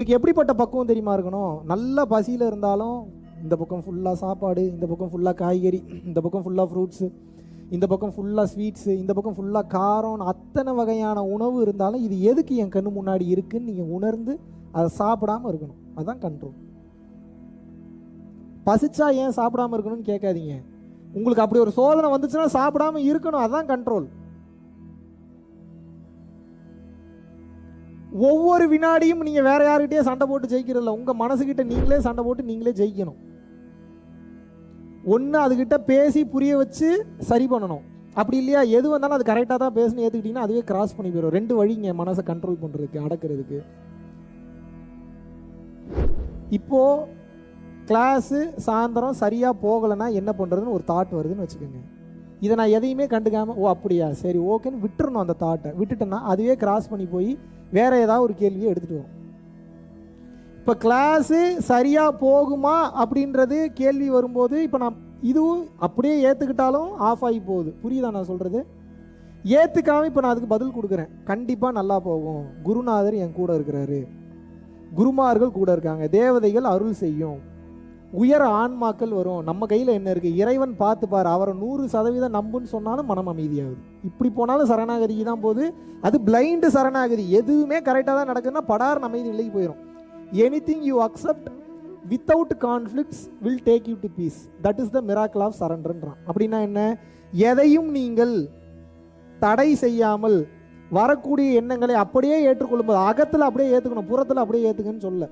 இதுக்கு எப்படிப்பட்ட பக்குவம் தெரியுமா இருக்கணும்? நல்ல பசியில் இருந்தாலும் இந்த பக்கம் ஃபுல்லாக சாப்பாடு இந்த பக்கம் ஃபுல்லாக காய்கறி இந்த பக்கம் ஃபுல்லாக ஃப்ரூட்ஸு இந்த பக்கம் ஃபுல்லாக ஸ்வீட்ஸு இந்த பக்கம் ஃபுல்லாக காரம் அத்தனை வகையான உணவு இருந்தாலும் இது எதுக்கு என் கண்ணு முன்னாடி இருக்குன்னு நீங்கள் உணர்ந்து அதை சாப்பிடாம இருக்கணும். அதுதான் கண்ட்ரோல் பசிச்சா ஏன் சாப்பிடாம இருக்கணும்னு கேட்காதீங்க. உங்களுக்கு அப்படி ஒரு சோதனை வந்துச்சுன்னா சாப்பிடாம இருக்கணும். அதுதான் கண்ட்ரோல் ஒவ்வொரு வினாடியும் நீங்கள் வேற யாருக்கிட்டயே சண்டை போட்டு ஜெயிக்கிறதில்ல. உங்கள் மனசுக்கிட்ட நீங்களே சண்டை போட்டு நீங்களே ஜெயிக்கணும். ஒன்று அதுக்கிட்ட பேசி புரிய வச்சு சரி பண்ணணும். அப்படி இல்லையா? எது வந்தாலும் அது கரெக்டாக தான் பேசணும். ஏற்றுக்கிட்டீங்கன்னா அதுவே கிராஸ் பண்ணி போயிடும் ரெண்டு வழிங்க மனசை கண்ட்ரோல் பண்ணுறதுக்கு அடக்கிறதுக்கு. இப்போது கிளாஸு சாயந்தரம் சரியாக போகலைன்னா என்ன பண்ணுறதுன்னு ஒரு தாட் வருதுன்னு வச்சுக்கோங்க. இதை நான் எதையுமே கண்டுக்காமல் ஓ அப்படியா? சரி ஓகேன்னு விட்டுறணும் அந்த தாட்டை விட்டுட்டேன்னா அதுவே கிராஸ் பண்ணி போய் வேற ஏதாவது ஒரு கேள்வியை எடுத்துகிட்டு வரும். இப்போ கிளாஸு சரியாக போகுமா அப்படின்றது கேள்வி வரும்போது இப்போ நான் இதுவும் அப்படியே ஏற்றுக்கிட்டாலும் ஆஃப் ஆகி போகுது. புரியுதா நான் சொல்கிறது ஏற்றுக்காமல் இப்போ நான் அதுக்கு பதில் கொடுக்குறேன். கண்டிப்பாக நல்லா போகும். குருநாதர் என் கூட இருக்கிறாரு. குருமார்கள் கூட இருக்காங்க. தேவதைகள் அருள் செய்யும். உயர ஆன்மாக்கள் வரும். நம்ம கையில் என்ன இருக்குது இறைவன் பார்த்து பார் அவரை நூறு சதவீதம் நம்புன்னு சொன்னாலும் மனம் அமைதியாகுது. இப்படி போனாலும் சரணாகதிக்கு தான் போகுது. அது பிளைண்டு சரணாகதி. எதுவுமே கரெக்டாக தான் நடக்குதுன்னா படார் அமைதி நிலைக்கு போயிடும் anything you accept without conflicts will take you to peace that is the miracle of சரண்டர்ன்றான் அப்படின்னா என்ன? எதையும் நீங்கள் தடை செய்யாமல் வரக்கூடிய எண்ணங்களை அப்படியே ஏற்றுக்கொள்ளும்போது அகத்தில் அப்படியே ஏற்றுக்கணும் புறத்தில் அப்படியே ஏற்றுக்குன்னு சொல்ல.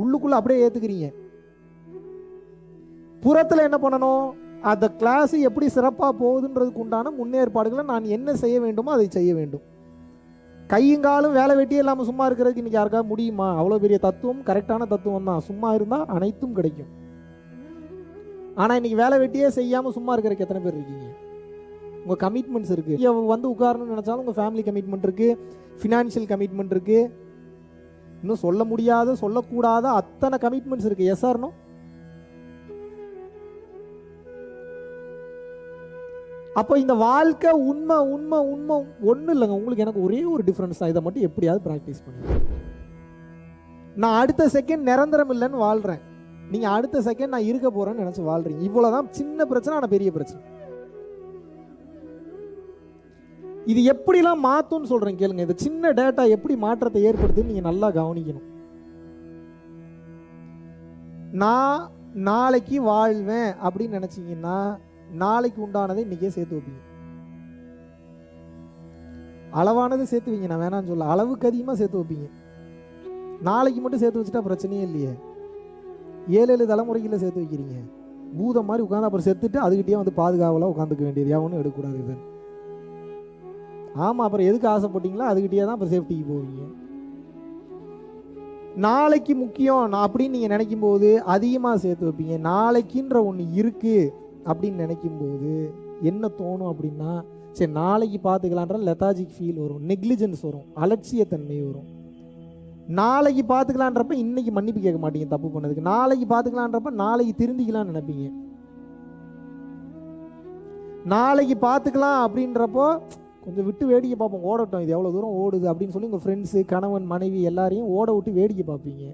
உள்ளுக்குள்ளே அப்படியே ஏற்றுக்கிறீங்க புறத்தில் என்ன பண்ணணும்? அந்த கிளாஸ் எப்படி சிறப்பாக போகுதுன்றதுக்கு உண்டான முன்னேற்பாடுகளை நான் என்ன செய்ய வேண்டுமோ அதை செய்ய வேண்டும். கையுங்காலும் வேலை வெட்டியே இல்லாமல் சும்மா இருக்கிறதுக்கு இன்றைக்கி யாருக்கா முடியுமா? அவ்வளோ பெரிய தத்துவம் கரெக்டான தத்துவம் தான். சும்மா இருந்தால் அனைத்தும் கிடைக்கும். ஆனால் இன்னைக்கு வேலை வெட்டியே செய்யாமல் சும்மா இருக்கிறதுக்கு எத்தனை பேர் இருக்கீங்க? உங்கள் கமிட்மெண்ட்ஸ் இருக்குது வந்து உட்காரணும்னு நினச்சாலும் உங்கள் ஃபேமிலி கமிட்மெண்ட் இருக்குது ஃபினான்ஷியல் கமிட்மெண்ட் இருக்குது இன்னும் சொல்ல முடியாத சொல்லக்கூடாத அத்தனை கமிட்மெண்ட்ஸ் இருக்குது எஸ்ஆர்னோ அப்போ இந்த வாழ்க்கை உண்மை உண்மை உண்மை ஒன்றும் இல்லைங்க. உங்களுக்கு எனக்கு ஒரே ஒரு டிஃப்ரென்ஸ் தான். இதை மட்டும் எப்படியாவது ப்ராக்டிஸ் பண்ணுங்க. நான் அடுத்த செகண்ட் நிரந்தரம் இல்லைன்னு வாழ்கிறேன் நீங்கள் அடுத்த செகண்ட் நான் இருக்க போகிறேன்னு நினச்சி வாழ்கிறீங்க இவ்வளோதான் சின்ன பிரச்சனை ஆனால் பெரிய பிரச்சனை. இது எப்படிலாம் மாற்றும்னு சொல்கிறேன் கேளுங்க. இந்த சின்ன டேட்டா எப்படி மாற்றத்தை ஏற்படுத்துன்னு நீங்கள் நல்லா கவனிக்கணும். நான் நாளைக்கு வாழ்வேன் அப்படின்னு நினச்சிங்கன்னா நாளைக்கு உண்டானதை இன்னைக்கே சேர்த்து வைப்பீங்க. அளவானது சேர்த்து வைங்க நான் வேணாம்னு சொல்ல. அளவுக்கு அதிகமாக சேர்த்து வைப்பீங்க. நாளைக்கு மட்டும் சேர்த்து வச்சுட்டா பிரச்சனையே இல்லையே. ஏழு ஏழு தலைமுறைகளில் சேர்த்து வைக்கிறீங்க. பூதம் மாதிரி உட்காந்து அப்புறம் செத்துட்டு அதுக்கிட்டே வந்து பாதுகாவலாக உட்காந்துக்க வேண்டியது. யாவும் எடுக்கக்கூடாது இது. ஆமாம் அப்புறம் எதுக்கு ஆசைப்பட்டீங்களோ அதுக்கிட்டே தான் அப்புறம் சேஃப்டிக்கு போவீங்க. நாளைக்கு முக்கியம் நான் அப்படின்னு நீங்கள் நினைக்கும் போது அதிகமாக சேர்த்து வைப்பீங்க. நாளைக்குன்ற ஒன்று இருக்குது அப்படின்னு நினைக்கும் போது என்ன தோணும் அப்படின்னா சரி நாளைக்கு பார்த்துக்கலான்ற லெத்தாஜிக் ஃபீல் வரும் நெக்லிஜென்ஸ் வரும் அலட்சியத்தன்மை வரும். நாளைக்கு பார்த்துக்கலான்றப்ப இன்னைக்கு மன்னிப்பு கேட்க மாட்டீங்க தப்பு பண்ணதுக்கு. நாளைக்கு பார்த்துக்கலான்றப்ப நாளைக்கு திருந்திக்கலாம்னு நினைப்பீங்க. நாளைக்கு பார்த்துக்கலாம் அப்படின்றப்போ கொஞ்சம் விட்டு வேடிக்கை பார்ப்போம். ஓடட்டும் இது எவ்வளோ தூரம் ஓடுது அப்படின்னு சொல்லி உங்கள் ஃப்ரெண்ட்ஸு கணவன் மனைவி எல்லாரையும் ஓட விட்டு வேடிக்கை பார்ப்பீங்க.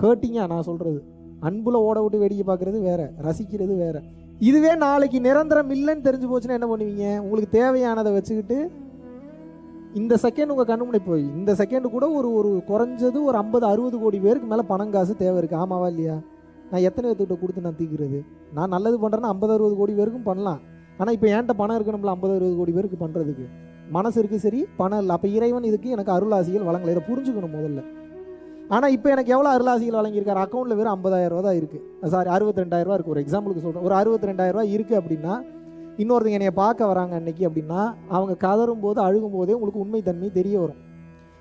ஹேர்ட்டிங்காக நான் சொல்கிறது அன்புல ஓட விட்டு வேடிக்கை பார்க்குறது வேற ரசிக்கிறது வேற. இதுவே நாளைக்கு நிரந்தரம் இல்லைன்னு தெரிஞ்சு போச்சுன்னா என்ன பண்ணுவீங்க? உங்களுக்கு தேவையானதை வச்சுக்கிட்டு இந்த செகண்ட் உங்கள் கண்ணு முன்னாடி போய் இந்த செகண்ட் கூட ஒரு ஒரு குறைஞ்சது ஒரு ஐம்பது அறுபது கோடி பேருக்கு மேலே பணம் காசு தேவை இருக்குது ஆமாவா இல்லையா? நான் எத்தனை பேர்த்துக்கிட்ட கொடுத்து நான் தீக்கிறது? நான் நல்லது பண்ணுறேன்னா ஐம்பது அறுபது கோடி பேருக்கும் பண்ணலாம். ஆனால் இப்போ என்கிட்ட பணம் இருக்கணும்ல ஐம்பது அறுபது கோடி பேருக்கு பண்ணுறதுக்கு மனசு இருக்குது சரி பணம் இல்லை. அப்போ இறைவன் இதுக்கு எனக்கு அருளாசிகள் வழங்கலை. இதை புரிஞ்சுக்கணும் முதல்ல. ஆனால் இப்போ எனக்கு எவ்வளோ அருளாசிகள் வழங்கியிருக்காரு? அக்கௌண்ட்டில் வெறும் ஐம்பதாயிரம் ரூபா தான் இருக்குது சாரி அறுபத்தி ரெண்டாயிரம் ரூபா இருக்குது ஒரு எக்ஸாம்பிளுக்கு சொல்கிறேன் ஒரு அறுபத்தி ரெண்டாயிரம் ரூபா இருக்குது அப்படின்னா இன்னொருத்தங்க என்னைய பார்க்க வராங்க அன்றைக்கி அப்படின்னா அவங்க கதறும் போது அழுகும் போதே உங்களுக்கு உண்மைத்தன்மை தெரிய வரும்.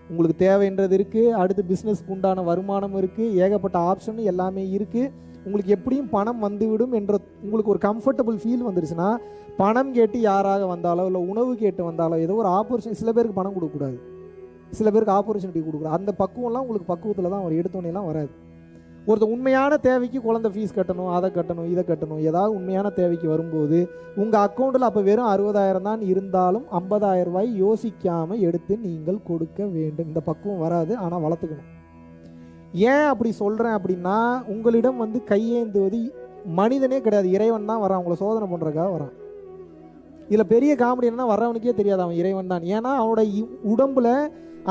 உங்களுக்கு தேவைன்றது இருக்குது அடுத்து பிஸ்னஸ்க்கு உண்டான வருமானம் இருக்குது ஏகப்பட்ட ஆப்ஷன் எல்லாமே இருக்குது உங்களுக்கு எப்படியும் பணம் வந்துவிடும் என்ற உங்களுக்கு ஒரு கம்ஃபர்டபுள் ஃபீல் வந்துருச்சுன்னா பணம் கேட்டு யாராக வந்தாலோ இல்லை உணவு கேட்டு வந்தாலோ ஏதோ ஒரு ஆப்பர்ச்சுனிட்டி சில பேருக்கு பணம் கொடுக்கக்கூடாது. சில பேருக்கு ஆப்பர்ச்சுனிட்டி கொடுக்குறோம். அந்த பக்குவம்லாம் உங்களுக்கு பக்குவத்தில் தான் அவர் எடுத்தோன்னேலாம் வராது. ஒருத்தர் உண்மையான தேவைக்கு குழந்தை ஃபீஸ் கட்டணும் அதை கட்டணும் இதை கட்டணும் ஏதாவது உண்மையான தேவைக்கு வரும்போது உங்கள் அக்கௌண்ட்டில் அப்போ வெறும் அறுபதாயிரம் தான் இருந்தாலும் ஐம்பதாயிரம் ரூபாய் யோசிக்காமல் எடுத்து நீங்கள் கொடுக்க வேண்டும். இந்த பக்குவம் வராது ஆனால் வளர்த்துக்கணும். ஏன் அப்படி சொல்கிறேன் அப்படின்னா உங்களிடம் வந்து கையேந்துவது மனிதனே கிடையாது. இறைவன் தான் வரான் அவங்கள சோதனை பண்ணுறக்காக வரான் இதில் பெரிய காமெடி என்னன்னா வர்றவனுக்கே தெரியாது அவன் இறைவன் தான். ஏன்னா அவனோட இ- உடம்புல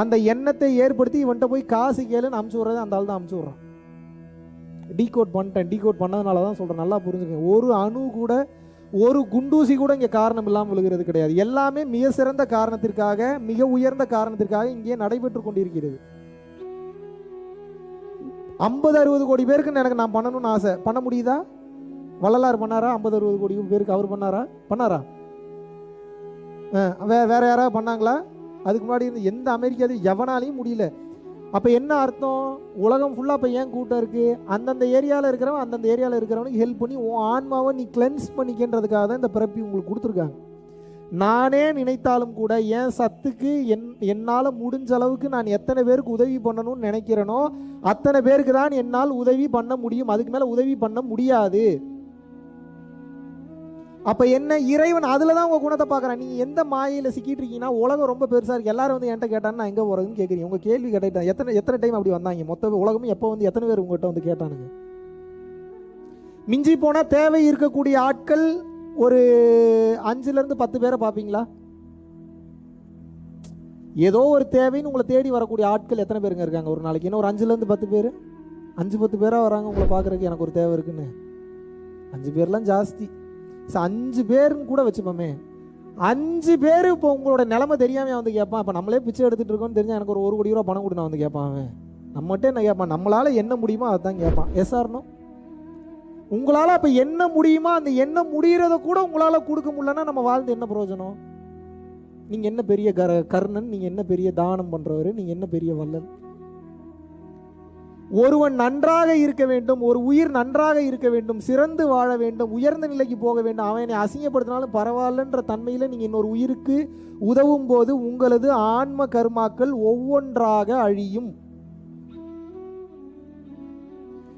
அந்த எண்ணத்தை ஏற்படுத்தி இவன்கிட்ட போய் காசு கேளுன்னு அமுச்சு விட்றது அந்த ஆள் தான் அமுச்சு விட்றான். டீகோட் பண்ணிட்டேன் டீகோட் பண்ணதுனால தான் சொல்கிறேன் நல்லா புரிஞ்சுக்கங்க. ஒரு அணு கூட ஒரு குண்டூசி கூட இங்கே காரணம் இல்லாமல் விழுகிறது கிடையாது. எல்லாமே மிக சிறந்த காரணத்திற்காக மிக உயர்ந்த காரணத்திற்காக இங்கே நடைபெற்று கொண்டிருக்கிறது. ஐம்பது அறுபது கோடி பேருக்கு எனக்கு நான் பண்ணணும்னு ஆசை. பண்ண முடியுதா? வள்ளலார் பண்ணாரா? ஐம்பது அறுபது கோடி பேருக்கு அவர் பண்ணாரா? பண்ணாரா? வே வேற யாராவது பண்ணாங்களா? அதுக்கு முன்னாடி இருந்த எந்த அமெரிக்காவது எவனாலையும் முடியல. அப்போ என்ன அர்த்தம்? உலகம் ஃபுல்லாக இப்போ ஏன் கூட்டம் இருக்குது அந்தந்த ஏரியாவில் இருக்கிறவன் அந்தந்த ஏரியாவில் இருக்கிறவனுக்கு ஹெல்ப் பண்ணி உன் ஆன்மாவை நீ கிளென்ஸ் பண்ணிக்கின்றதுக்காக தான் இந்த பிறப்பி உங்களுக்கு கொடுத்துருக்காங்க. நானே நினைத்தாலும் கூட என் சத்துக்கு என் என்னால் முடிஞ்ச அளவுக்கு நான் எத்தனை பேருக்கு உதவி பண்ணணும்னு நினைக்கிறேனோ அத்தனை பேருக்கு தான் என்னால் உதவி பண்ண முடியும். அதுக்கு மேலே உதவி பண்ண முடியாது. அப்போ என்ன இறைவன் அதில் தான் உங்கள் குணத்தை பார்க்குறான். நீங்கள் எந்த மாயையில சிக்கிட்டு இருக்கீங்கன்னா உலகம் ரொம்ப பெருசாக இருக்குது எல்லாரும் வந்து என்கிட்ட கேட்டான்னு நான் எங்கே போகிறதுன்னு கேட்குறீங்க உங்கள் கேள்வி கேட்டுட்டேன் எத்தனை எத்தனை டைம் அப்படி வந்தாங்க? மொத்த உலகமும் எப்போ வந்து எத்தனை பேர் உங்கள்கிட்ட வந்து கேட்டானுங்க? மிஞ்சி போனால் தேவை இருக்கக்கூடிய ஆட்கள் ஒரு அஞ்சுலேருந்து பத்து பேரை பார்ப்பீங்களா? ஏதோ ஒரு தேவைன்னு உங்களை தேடி வரக்கூடிய ஆட்கள் எத்தனை பேருங்க இருக்காங்க? ஒரு நாளைக்கு இன்னும் ஒரு அஞ்சுலேருந்து பத்து பேர்? அஞ்சு பத்து பேராக வராங்க உங்களை பார்க்குறதுக்கு எனக்கு ஒரு தேவை இருக்குன்னு. அஞ்சு பேர்லாம் ஜாஸ்தி. அஞ்சு பேருன்னு கூட வச்சுப்போமே. அஞ்சு பேர் இப்போ உங்களோட நிலைமை தெரியாமல் வந்து கேட்பான் இப்போ நம்மளே பிச்சை எடுத்துகிட்டு இருக்கோம்னு தெரிஞ்சா எனக்கு ஒரு ஒரு கோடி ரூபா பணம் கொடு நான் வந்து கேட்பான் அவன். நம்மகிட்ட என்ன கேட்பான் நம்மளால் என்ன முடியுமோ அதுதான் கேட்பான் எஸ் ஆர்னோ உங்களால் அப்போ என்ன முடியுமோ அந்த என்ன முடியறத கூட உங்களால் கொடுக்க முடியலன்னா நம்ம வாழ்ந்து என்ன பிரயோஜனம்? நீங்கள் என்ன பெரிய கர கர்ணன் நீங்கள் என்ன பெரிய தானம் பண்ணுறவர் நீங்கள் என்ன பெரிய வல்லன் ஒருவன் நன்றாக இருக்க வேண்டும் ஒரு உயிர் நன்றாக இருக்க வேண்டும் சிறந்து வாழ வேண்டும் உயர்ந்த நிலைக்கு போக வேண்டும் அவனை அசிங்கப்படுத்தினாலும் பரவாயில்லன்ற தன்மையில் நீங்கள் இன்னொரு உயிருக்கு உதவும் போது உங்களது ஆன்ம கர்மாக்கள் ஒவ்வொன்றாக அழியும்.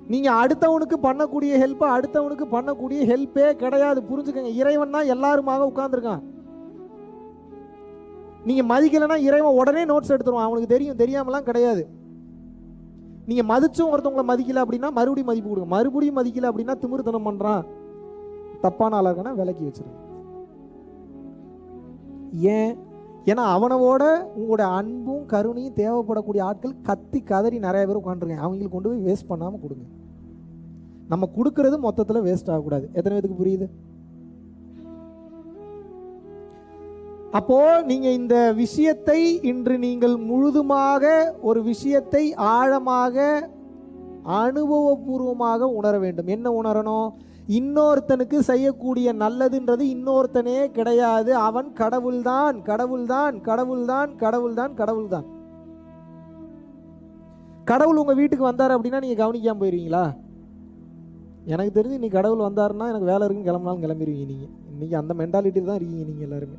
நீங்கள் அடுத்தவனுக்கு பண்ணக்கூடிய ஹெல்ப்பை அடுத்தவனுக்கு பண்ணக்கூடிய ஹெல்ப்பே கிடையாது. புரிஞ்சுக்கங்க இறைவன் தான் எல்லாருமாக உட்காந்துருக்கான் நீங்கள் மதிக்கலைன்னா இறைவன் உடனே நோட்ஸ் எடுத்துருவான். அவனுக்கு தெரியும் தெரியாமலாம் கிடையாது. நீங்கள் மதிச்சும் ஒருத்தவங்களை மதிக்கல அப்படின்னா மறுபடியும் மதிப்பு கொடுங்க. மறுபடியும் மதிக்கல அப்படின்னா திமிருத்தனம் பண்ணுறான் தப்பான ஆளா விலக்கி வச்சிருங்க. ஏன்? ஏன்னா அவனவோட உங்களோட அன்பும் கருணையும் தேவைப்படக்கூடிய ஆட்கள் கத்தி கதறி நிறைய பேர் உட்காந்துருக்கேன் அவங்களுக்கு கொண்டு போய் வேஸ்ட் பண்ணாமல் கொடுங்க. நம்ம கொடுக்கறது மொத்தத்தில் வேஸ்ட் ஆகக்கூடாது. எத்தனை பேத்துக்கு புரியுது? அப்போ நீங்க இந்த விஷயத்தை இன்று நீங்கள் முழுதுமாக ஒரு விஷயத்தை ஆழமாக அனுபவபூர்வமாக உணர வேண்டும். என்ன உணரணும்? இன்னொருத்தனுக்கு செய்யக்கூடிய நல்லதுன்றது இன்னொருத்தனே கிடையாது. அவன் கடவுள்தான் கடவுள்தான் கடவுள்தான் கடவுள்தான் கடவுள்தான். கடவுள் உங்க வீட்டுக்கு வந்தார் அப்படின்னா நீங்க கவனிக்காம போயிருவீங்களா? எனக்கு தெரிஞ்சு நீ கடவுள் வந்தாருன்னா எனக்கு வேலை இருக்குன்னு கிளம்பினாலும் கிளம்பிடுவீங்க நீங்க. இன்னைக்கு அந்த மென்டாலிட்டியில் தான் இருக்கீங்க நீங்க எல்லாருமே.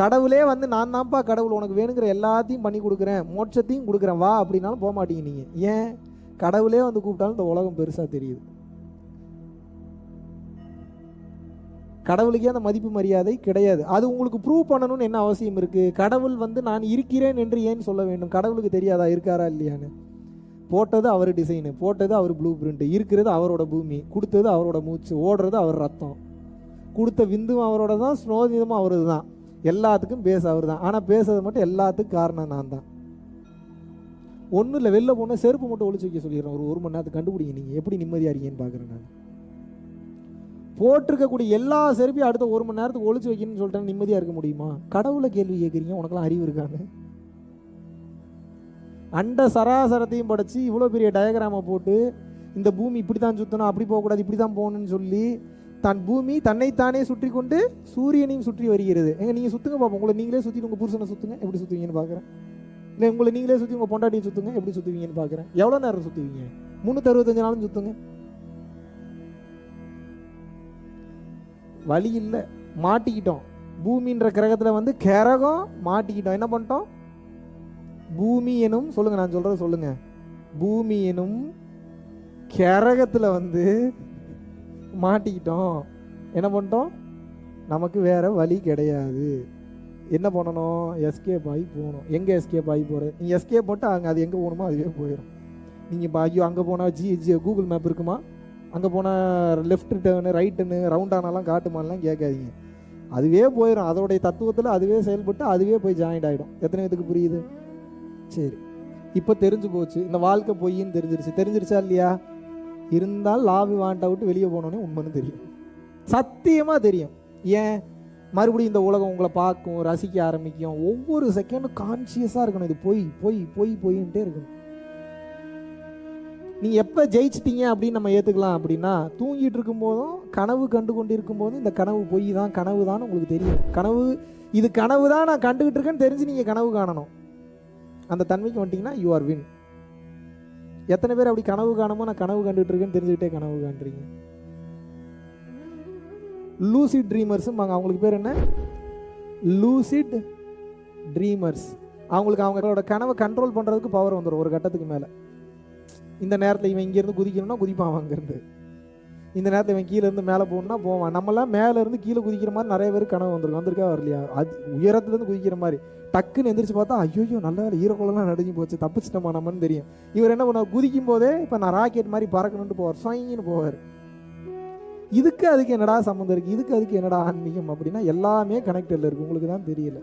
கடவுளே வந்து நான் தான்ப்பா கடவுள் உனக்கு வேணுங்கிற எல்லாத்தையும் பண்ணி கொடுக்குறேன் மோட்சத்தையும் கொடுக்குறேன் வா அப்படின்னாலும் போக மாட்டீங்க நீங்கள் ஏன்? கடவுளே வந்து கூப்பிட்டாலும் இந்த உலகம் பெருசாக தெரியுது. கடவுளுக்கே அந்த மதிப்பு மரியாதை கிடையாது. அது உங்களுக்கு ப்ரூவ் பண்ணணும்னு என்ன அவசியம் இருக்குது கடவுள் வந்து நான் இருக்கிறேன் என்று ஏன் சொல்ல வேண்டும்? கடவுளுக்கு தெரியாதா? இருக்காரா இல்லையான்னு. போட்டது அவர் டிசைனு போட்டது அவர் ப்ளூ பிரிண்ட்டு இருக்கிறது அவரோட பூமி கொடுத்தது அவரோட மூச்சு ஓடுறது அவர் ரத்தம். கொடுத்த விந்துவும் அவரோட தான் ஸ்னோதிதமும் அவரது தான் எல்லாத்துக்கும் பேச அவர் தான் ஆனால் பேசுறது மட்டும் எல்லாத்துக்கும் காரணம் நான் தான். ஒன்றும் இல்லை வெளில போனால் செருப்பு மட்டும் ஒழிச்சு வைக்க சொல்லிடுறேன். ஒரு ஒரு மணி நேரத்துக்கு கண்டுபிடிங்க நீங்கள் எப்படி நிம்மதியாக இருக்கீங்கன்னு பார்க்குறேன் நான். போட்டிருக்கக்கூடிய எல்லா செருப்பையும் அடுத்த ஒரு மணி நேரத்துக்கு ஒழிச்சு வைக்கணும்னு சொல்லிட்டேன் நிம்மதியாக இருக்க முடியுமா? கடவுளை கேள்வி கேட்குறீங்க. உனக்கெல்லாம் அறிவு இருக்காங்க அண்ட சராசரத்தையும் படைச்சி இவ்வளோ பெரிய டயக்ராமை போட்டு இந்த பூமி இப்படி தான் சுற்றணும் அப்படி போகக்கூடாது இப்படி தான் போகணும்னு சொல்லி தன் பூமி தன்னைத்தானே சுற்றி கொண்டு சூரியனையும் சுற்றி வருகிறது. எங்க நீங்கள் சுற்றுங்க பார்ப்போம் உங்களை நீங்களே சுற்றி உங்கள் புருஷனை சுற்றுங்க எப்படி சுற்றுவீங்கன்னு பார்க்குறேன் இல்லை உங்களை நீங்களே சுற்றி உங்கள் பொண்டாட்டியை சுற்றுங்க எப்படி சுற்றுவீங்கன்னு பார்க்குறேன் எவ்வளோ நேரம் சுற்றுவீங்க முந்நூற்றி அறுபத்தஞ்சு நாளும் சுற்றுங்க வழி இல்லை. மாட்டிக்கிட்டோம். பூமின்ற கிரகத்தில் வந்து கிரகம் மாட்டிக்கிட்டோம். என்ன பண்ணிட்டோம்? பூமி எனும் சொல்லுங்க நான் சொல்றத சொல்லுங்க. பூமி எனும் கிரகத்தில் வந்து மாட்டிக்கிட்டோம். என்ன பண்ணிட்டோம்? நமக்கு வேறு வழி கிடையாது. என்ன பண்ணணும்? எஸ்கேப் ஆகி போகணும். எங்கே எஸ்கேப் ஆகி போகிறது நீங்கள் எஸ்கேப் போட்டு அங்கே அது எங்கே போகணுமோ அதுவே போயிடும் நீங்கள் இப்போ ஐயோ அங்கே போனால் ஜி ஜி கூகுள் மேப் இருக்குமா? அங்கே போனால் லெஃப்ட் டேர்னு ரைட்டுன்னு ரவுண்டானாலாம் காட்டுமான்லாம் கேட்காதீங்க. அதுவே போயிடும் அதோடைய தத்துவத்தில் அதுவே செயல்பட்டு அதுவே போய் ஜாயிண்ட் ஆகிடும் எத்தனை பேத்துக்கு புரியுது? சரி. இப்போ தெரிஞ்சு போச்சு. இந்த வாழ்க்கை பொய்ன்னு தெரிஞ்சிருச்சு. தெரிஞ்சிருச்சா இல்லையா? இருந்தால் லாபி வாண்ட் விட்டு வெளியே போனோடனே உண்மைன்னு தெரியும். சத்தியமாக தெரியும். ஏன்? மறுபடியும் இந்த உலகம் உங்களை பார்க்கும் ரசிக்க ஆரம்பிக்கும். ஒவ்வொரு செகண்டும் கான்சியஸாக இருக்கணும். இது பொய் பொய் பொய் பொய்ன்ட்டே இருக்கணும். நீ எப்போ ஜெயிச்சிட்டீங்க அப்படின்னு நம்ம ஏற்றுக்கலாம் அப்படின்னா தூங்கிட்டு இருக்கும்போதும் கனவு கண்டு கொண்டு இருக்கும்போதும் இந்த கனவு பொய் தான் கனவு தான் உங்களுக்கு தெரியும். கனவு இது கனவு தான் நான் கண்டுகிட்டு இருக்கேன்னு தெரிஞ்சு நீங்கள் கனவு காணணும். அந்த தன்மைக்கு வந்துட்டிங்கன்னா யூ ஆர் வின் எத்தனை பேர் அப்படி கனவு காணமோ நான் கனவு கண்டுகிட்டு இருக்கேன்னு தெரிஞ்சுக்கிட்டே கனவு காண்றீங்க. லூசிட் ட்ரீமர்ஸும் அவங்களுக்கு பேர் என்ன? லூசிட் ட்ரீமர்ஸ் அவங்களுக்கு அவங்களோட கனவை கண்ட்ரோல் பண்ணுறதுக்கு பவர் வந்துடும் ஒரு கட்டத்துக்கு மேலே. இந்த நேரத்தில் இவன் இங்கேருந்து குதிக்கணும்னா குதிப்பான் அங்கேருந்து இந்த நேரத்தில் இவன் கீழேருந்து மேலே போகணும்னா போவான். நம்மளாம் மேலேருந்து கீழே குதிக்கிற மாதிரி நிறைய பேர் கனவு வந்திருக்கும். வந்திருக்கா வரலையா? அது உயரத்துலேருந்து குதிக்கிற மாதிரி. டக்குன்னு எந்திரிச்சு பார்த்தா ஐயோ நல்ல வேலை ஈரக்குளம்லாம் நடுங்கி போச்சு தப்பிச்சிட்டோமா நம்மன்னு தெரியும். இவர் என்ன பண்ண குதிக்கும் போதே இப்போ நான் ராக்கெட் மாதிரி பறக்கணுன்ட்டு போவார். சொயின்னு போவார். இதுக்கு அதுக்கு என்னடா சம்மந்தம் இருக்குது இதுக்கு அதுக்கு என்னடா ஆன்மீகம் அப்படின்னா எல்லாமே கனெக்டடில் இருக்குது உங்களுக்கு தான் தெரியல.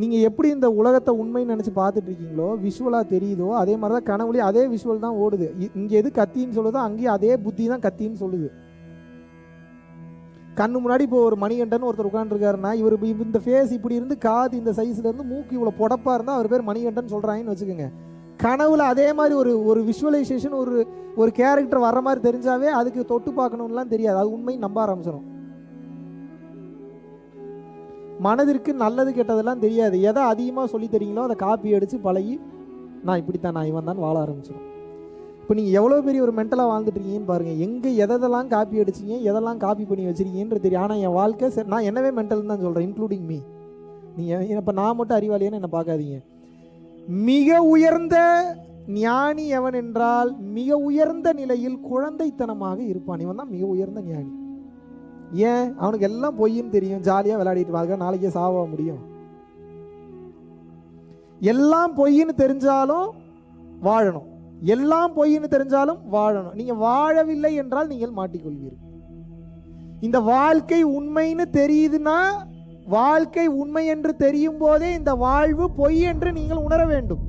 நீங்கள் எப்படி இந்த உலகத்தை உண்மைன்னு நினச்சி பார்த்துட்டு இருக்கீங்களோ விஷுவலாக தெரியுதோ அதே மாதிரி தான் கனவுலேயே அதே விஷுவல் தான் ஓடுது. இங்கே எது கத்தின்னு சொல்லுதோ அங்கேயும் அதே புத்தி தான் கத்தின்னு சொல்லுது. கண்ணு முன்னாடி இப்போ ஒரு மணிகண்டன் ஒருத்தர் உட்காந்துருக்காருன்னா இவர் இந்த ஃபேஸ் இப்படி இருந்து காது இந்த சைஸ்ல இருந்து மூக்கு இவ்வளோ புடப்பா இருந்தால் அவர் பேர் மணிகண்டன் சொல்கிறாங்கன்னு வச்சுக்கோங்க. கனவுல அதே மாதிரி ஒரு ஒரு விஷுவலைசேஷன் ஒரு ஒரு கேரக்டர் வர மாதிரி தெரிஞ்சாவே அதுக்கு தொட்டு பார்க்கணும்லாம் தெரியாது. அது உண்மை நம்ப ஆரம்பிச்சிடும் மனதிற்கு நல்லது கெட்டதெல்லாம் தெரியாது. எதை அதிகமாக சொல்லி தரீங்களோ அதை காப்பி அடித்து பழகி நான் இப்படித்தான் நான் இவன் தான் வாழ ஆரம்பிச்சிடும் இப்போ நீங்கள் எவ்வளோ பெரிய ஒரு மென்டலாக வாழ்ந்துட்டுருக்கீங்கன்னு பாருங்கள் எங்கே எதெல்லாம் காப்பி அடிச்சீங்க எதெல்லாம் காப்பி பண்ணி வச்சிருக்கீங்கன்னு தெரியும். ஆனால் என் வாழ்க்கை சரி நான் என்னவே மென்டல்னு தான் சொல்கிறேன் இன்க்ளூடிங் மீ நீங்கள் இப்போ நான் மட்டும் அறிவாளியான்னு என்னை பார்க்காதீங்க. மிக உயர்ந்த ஞானி எவன் என்றால் மிக உயர்ந்த நிலையில் குழந்தைத்தனமாக இருப்பான். இவன் தான் மிக உயர்ந்த ஞானி. ஏன்? அவனுக்கு எல்லாம் பொய்ன்னு தெரியும். ஜாலியாக விளையாடிட்டு வாங்க நாளைக்கே சாவ முடியும். எல்லாம் பொய்ன்னு தெரிஞ்சாலும் வாழணும். எல்லாம் பொய்ன்னு தெரிஞ்சாலும் வாழணும். நீங்கள் வாழவில்லை என்றால் நீங்கள் மாட்டிக்கொள்வீர்கள். இந்த வாழ்க்கை உண்மைன்னு தெரியுதுன்னா வாழ்க்கை உண்மை என்று தெரியும் போதே இந்த வாழ்வு பொய் என்று நீங்கள் உணர வேண்டும்.